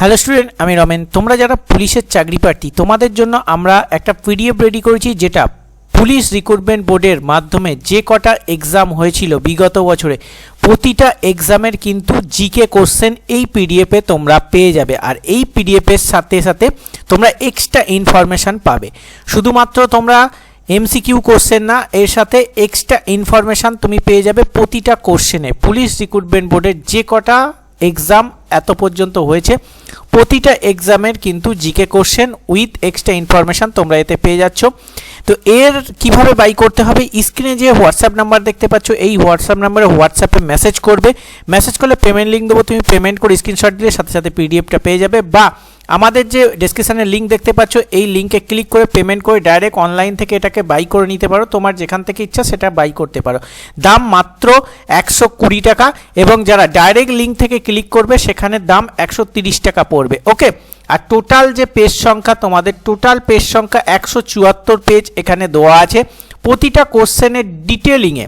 Hello student আমি রমেন। তোমরা যারা পুলিশের চাকরি প্রার্থী, তোমাদের জন্য আমরা একটা পিডিএফ রেডি করেছি যেটা পুলিশ রিক্রুটমেন্ট বোর্ডের মাধ্যমে যে কটা এক্সাম হয়েছিল বিগত বছরে, প্রতিটা এক্সামের কিন্তু জিকে কোশ্চেন এই পিডিএফে তোমরা পেয়ে যাবে। আর এই পিডিএফের সাথে সাথে তোমরা এক্সট্রা ইনফরমেশান পাবে। শুধুমাত্র তোমরা এমসিকিউ কোশ্চেন না, এর সাথে এক্সট্রা ইনফরমেশান তুমি পেয়ে যাবে প্রতিটা কোশ্চেনে পুলিশ রিক্রুটমেন্ট বোর্ডের যে কটা এক্সাম এত পর্যন্ত হয়েছে প্রতিটা এক্সামের কিন্তু GK question with extra information তোমরা এতে পেয়ে যাচ্ছ। তো এর কীভাবে বাই করতে হবে? স্ক্রিনে যে হোয়াটসঅ্যাপ নাম্বার দেখতে পাচ্ছ, এই হোয়াটসঅ্যাপ নাম্বারে হোয়াটসঅ্যাপে মেসেজ করবে। মেসেজ করলে পেমেন্ট লিঙ্ক দেবো, তুমি পেমেন্ট করে স্ক্রিনশট দিলে সাথে সাথে পিডিএফটা পেয়ে যাবে। বা আমাদের যে ডেসক্রিপশানের লিঙ্ক দেখতে পাচ্ছ, এই লিঙ্কে ক্লিক করে পেমেন্ট করে ডাইরেক্ট অনলাইন থেকে এটাকে বাই করে নিতে পারো। তোমার যেখান থেকে ইচ্ছা সেটা বাই করতে পারো। দাম মাত্র একশো কুড়ি টাকা এবং যারা ডাইরেক্ট লিঙ্ক থেকে ক্লিক করবে, সেখানে দাম একশো তিরিশ টাকা পড়বে। ওকে আর টোটাল যে পেজ সংখ্যা, তোমাদের টোটাল পেজ সংখ্যা একশো চুয়াত্তর পেজ এখানে দেওয়া আছে। প্রতিটা কোশ্চেনের ডিটেলিংয়ে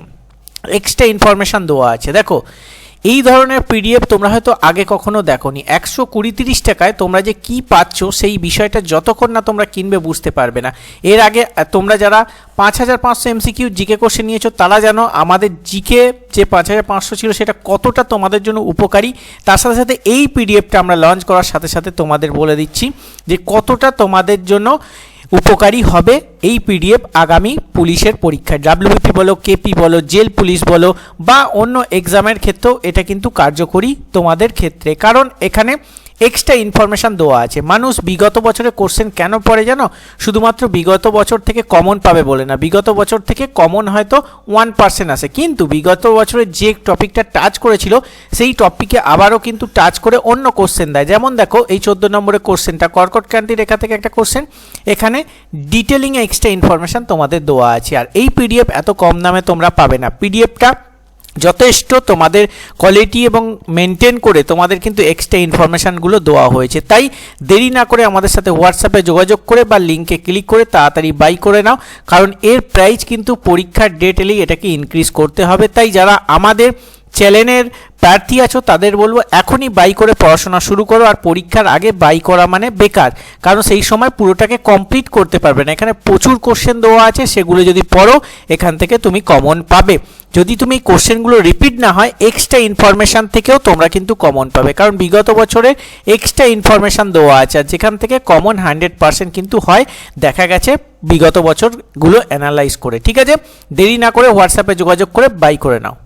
এক্সট্রা ইনফরমেশান দেওয়া আছে। দেখো এই ধরনের পিডিএফ তোমরা হয়তো আগে কখনো দেখোনি। একশো কুড়ি তিরিশ টাকায় তোমরা যে কি পাচ্ছ সেই বিষয়টা যতক্ষণ না তোমরা কিনবে বুঝতে পারবে না। এর আগে তোমরা যারা পাঁচ হাজার পাঁচশো এমসিকিউ জিকে কোশ্চেন নিয়েছো, তারা জানো আমাদের জিকে যে পাঁচ হাজার পাঁচশো ছিল সেটা কতটা তোমাদের জন্য উপকারী। তার সাথে সাথে এই পিডিএফটা আমরা লঞ্চ করার সাথে সাথে তোমাদের বলে দিচ্ছি যে কতটা তোমাদের জন্য উপকারী হবে এই পিডিএফ আগামী পুলিশের পরীক্ষায়। ডাব্লিউপি বলো কেপি বলো, জেল পুলিশ বলো, বা অন্য এক্সামের ক্ষেত্রেও এটা কিন্তু কার্যকরী তোমাদের ক্ষেত্রে। কারণ এখানে এক্সট্রা ইনফরমেশান দেওয়া আছে। মানুষ বিগত বছরে কোশ্চেন কেন পড়ে জানো? শুধুমাত্র বিগত বছর থেকে কমন পাবে বলে না। বিগত বছর থেকে কমন হয়তো ওয়ান পার্সেন্ট আসে কিন্তু বিগত বছরে যে টপিকটা টাচ করেছিল, সেই টপিকে আবারও কিন্তু টাচ করে অন্য কোশ্চেন দেয়। যেমন দেখো, এই চোদ্দ নম্বরের কোশ্চেনটা কর্কট ক্রান্তি রেখা থেকে একটা কোশ্চেন এখানে ডিটেলিংয়ে এক্সট্রা ইনফরমেশান তোমাদের দেওয়া আছে। আর এই পিডিএফ এত কম দামে তোমরা পাবে না। পিডিএফটা যথেষ্ট তোমাদের কোয়ালিটি এবং মেনটেন করে তোমাদের কিন্তু এক্সট্রা ইনফরমেশানগুলো দেওয়া হয়েছে। তাই দেরি না করে আমাদের সাথে হোয়াটসঅ্যাপে যোগাযোগ করে বা লিঙ্কে ক্লিক করে তাড়াতাড়ি বাই করে নাও। কারণ এর প্রাইস কিন্তু পরীক্ষার ডেট এলেই এটাকে ইনক্রিজ করতে হবে। তাই যারা আমাদের চ্যানেলের প্রার্থী আছো, তাদের বলব এখনই বাই করে পড়াশোনা শুরু করো আর পরীক্ষার আগে বাই করা মানে বেকার। কারণ সেই সময় পুরোটাকে কমপ্লিট করতে পারবে না। এখানে প্রচুর কোশ্চেন দেওয়া আছে, সেগুলো যদি পড়ো, এখান থেকে তুমি কমন পাবে। যদি তুমি কোশ্চেনগুলো রিপিট না হয় এক্সট্রা ইনফরমেশান থেকেও তোমরা কিন্তু কমন পাবে। কারণ বিগত বছরে এক্সট্রা ইনফরমেশান দেওয়া আছে, আর যেখান থেকে কমন হান্ড্রেড পার্সেন্ট কিন্তু হয়, দেখা গেছে বিগত বছরগুলো অ্যানালাইজ করে। ঠিক আছে? দেরি না করে হোয়াটসঅ্যাপে যোগাযোগ করে বাই করে নাও।